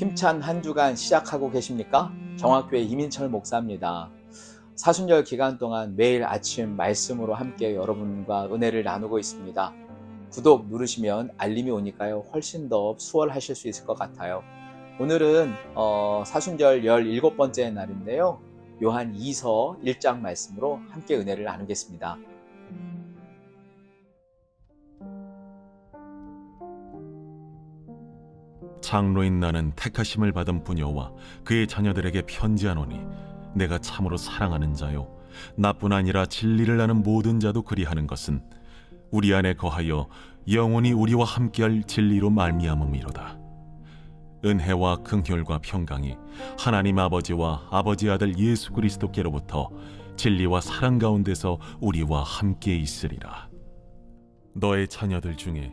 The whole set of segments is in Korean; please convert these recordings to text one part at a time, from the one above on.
힘찬 한 주간 시작하고 계십니까? 정학교의 이민철 목사입니다. 사순절 기간 동안 매일 아침 말씀으로 함께 여러분과 은혜를 나누고 있습니다. 구독 누르시면 알림이 오니까요. 훨씬 더 수월하실 수 있을 것 같아요. 오늘은 어, 사순절 17번째 날인데요. 요한 2서 1장 말씀으로 함께 은혜를 나누겠습니다. 장로인 나는 택하심을 받은 부녀와 그의 자녀들에게 편지하노니 내가 참으로 사랑하는 자요. 나뿐 아니라 진리를 아는 모든 자도 그리하는 것은 우리 안에 거하여 영원히 우리와 함께할 진리로 말미암음이로다. 은혜와 긍휼과 평강이 하나님 아버지와 아버지 아들 예수 그리스도께로부터 진리와 사랑 가운데서 우리와 함께 있으리라. 너의 자녀들 중에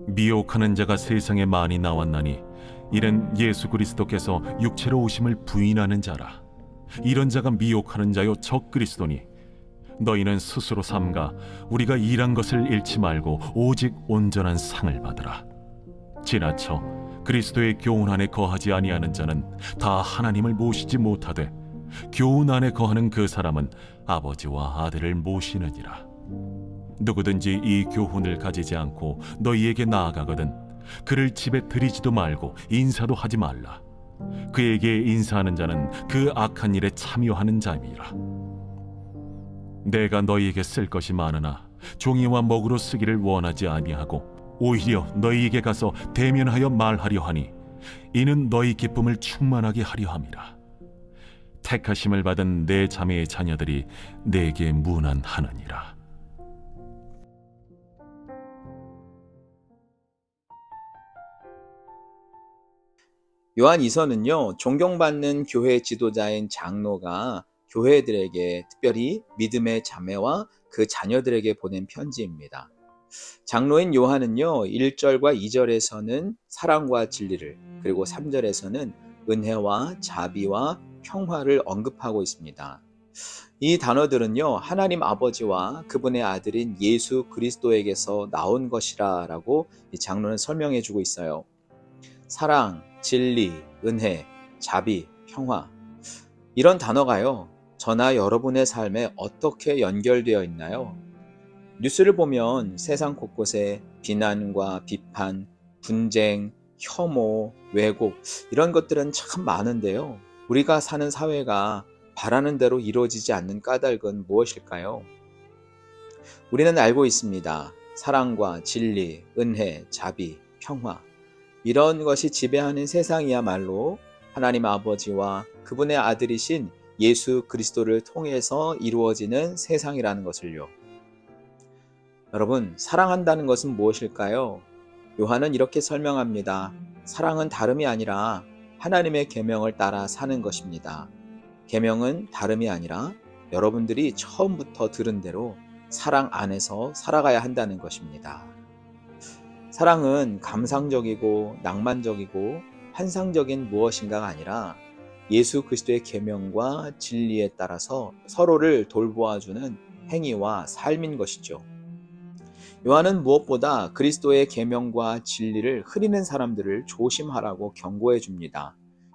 미혹하는 자가 세상에 많이 나왔나니 이는 예수 그리스도께서 육체로 오심을 부인하는 자라. 이런 자가 미혹하는 자요 적 그리스도니 너희는 스스로 삼가 우리가 일한 것을 잃지 말고 오직 온전한 상을 받으라. 지나쳐 그리스도의 교훈 안에 거하지 아니하는 자는 다 하나님을 모시지 못하되 교훈 안에 거하는 그 사람은 아버지와 아들을 모시느니라 누구든지 이 교훈을 가지지 않고 너희에게 나아가거든 그를 집에 들이지도 말고 인사도 하지 말라. 그에게 인사하는 자는 그 악한 일에 참여하는 자임이라. 내가 너희에게 쓸 것이 많으나 종이와 먹으로 쓰기를 원하지 아니하고 오히려 너희에게 가서 대면하여 말하려 하니 이는 너희 기쁨을 충만하게 하려 함이라. 택하심을 받은 내 자매의 자녀들이 내게 문안하느니라 요한 2서는요, 존경받는 교회 지도자인 장로가 교회들에게 특별히 믿음의 자매와 그 자녀들에게 보낸 편지입니다. 장로인 요한은요, 1절과 2절에서는 사랑과 진리를, 그리고 3절에서는 은혜와 자비와 평화를 언급하고 있습니다. 이 단어들은요, 하나님 아버지와 그분의 아들인 예수 그리스도에게서 나온 것이라 라고 이 장로는 설명해 주고 있어요. 사랑, 진리, 은혜, 자비, 평화. 이런 단어가요, 저나 여러분의 삶에 어떻게 연결되어 있나요? 뉴스를 보면 세상 곳곳에 비난과 비판, 분쟁, 혐오, 왜곡, 이런 것들은 참 많은데요. 우리가 사는 사회가 바라는 대로 이루어지지 않는 까닭은 무엇일까요? 우리는 알고 있습니다. 사랑과 진리, 은혜, 자비, 평화. 이런 것이 지배하는 세상이야말로 하나님 아버지와 그분의 아들이신 예수 그리스도를 통해서 이루어지는 세상이라는 것을요. 여러분, 사랑한다는 것은 무엇일까요? 요한은 이렇게 설명합니다. 사랑은 다름이 아니라 하나님의 계명을 따라 사는 것입니다. 계명은 다름이 아니라 여러분들이 처음부터 들은 대로 사랑 안에서 살아가야 한다는 것입니다. 사랑은 감상적이고 낭만적이고 환상적인 무엇인가가 아니라 예수 그리스도의 계명과 진리에 따라서 서로를 돌보아주는 행위와 삶인 것이죠. 요한은 무엇보다 그리스도의 계명과 진리를 흐리는 사람들을 조심하라고 경고해 줍니다.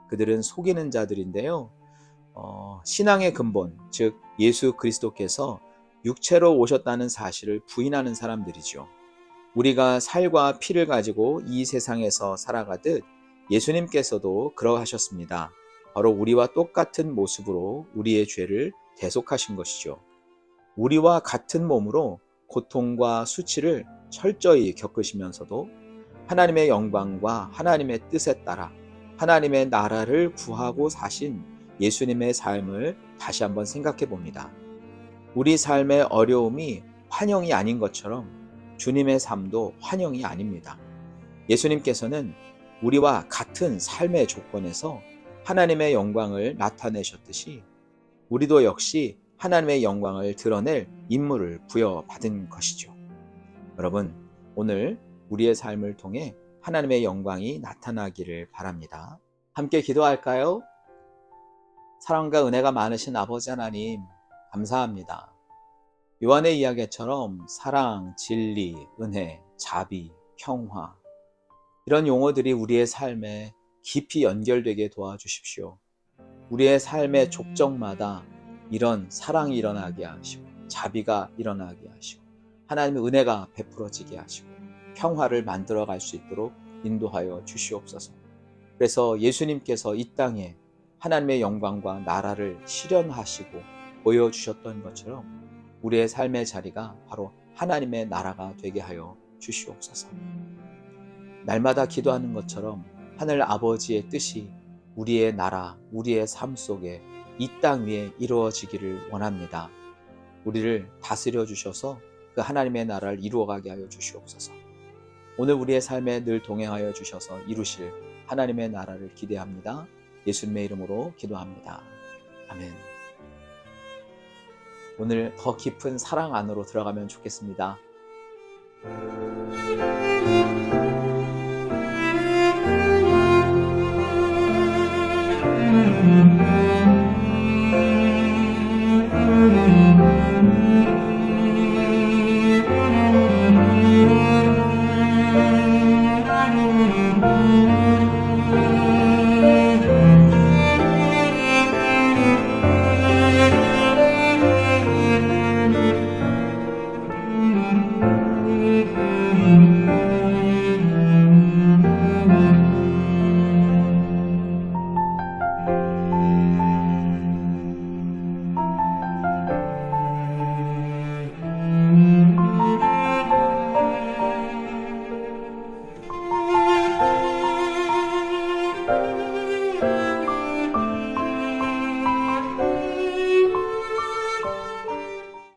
그들은 속이는 자들인데요. 어, 신앙의 근본, 즉 예수 그리스도께서 육체로 오셨다는 사실을 부인하는 사람들이죠. 우리가 살과 피를 가지고 이 세상에서 살아가듯 예수님께서도 그러하셨습니다. 바로 우리와 똑같은 모습으로 우리의 죄를 대속하신 것이죠. 우리와 같은 몸으로 고통과 수치를 철저히 겪으시면서도 하나님의 영광과 하나님의 뜻에 따라 하나님의 나라를 구하고 사신 예수님의 삶을 다시 한번 생각해 봅니다. 우리 삶의 어려움이 환영이 아닌 것처럼 주님의 삶도 환영이 아닙니다. 예수님께서는 우리와 같은 삶의 조건에서 하나님의 영광을 나타내셨듯이 우리도 역시 하나님의 영광을 드러낼 임무를 부여받은 것이죠. 여러분, 오늘 우리의 삶을 통해 하나님의 영광이 나타나기를 바랍니다. 함께 기도할까요? 사랑과 은혜가 많으신 아버지 하나님, 감사합니다. 요한의 이야기처럼 사랑, 진리, 은혜, 자비, 평화, 이런 용어들이 우리의 삶에 깊이 연결되게 도와주십시오. 우리의 삶의 족적마다 이런 사랑이 일어나게 하시고, 자비가 일어나게 하시고, 하나님의 은혜가 베풀어지게 하시고, 평화를 만들어 갈 수 있도록 인도하여 주시옵소서. 그래서 예수님께서 이 땅에 하나님의 영광과 나라를 실현하시고 보여주셨던 것처럼 우리의 삶의 자리가 바로 하나님의 나라가 되게 하여 주시옵소서. 날마다 기도하는 것처럼 하늘 아버지의 뜻이 우리의 나라, 우리의 삶 속에 이 땅 위에 이루어지기를 원합니다. 우리를 다스려 주셔서 그 하나님의 나라를 이루어가게 하여 주시옵소서. 오늘 우리의 삶에 늘 동행하여 주셔서 이루실 하나님의 나라를 기대합니다. 예수님의 이름으로 기도합니다. 아멘. 오늘 더 깊은 사랑 안으로 들어가면 좋겠습니다. 음.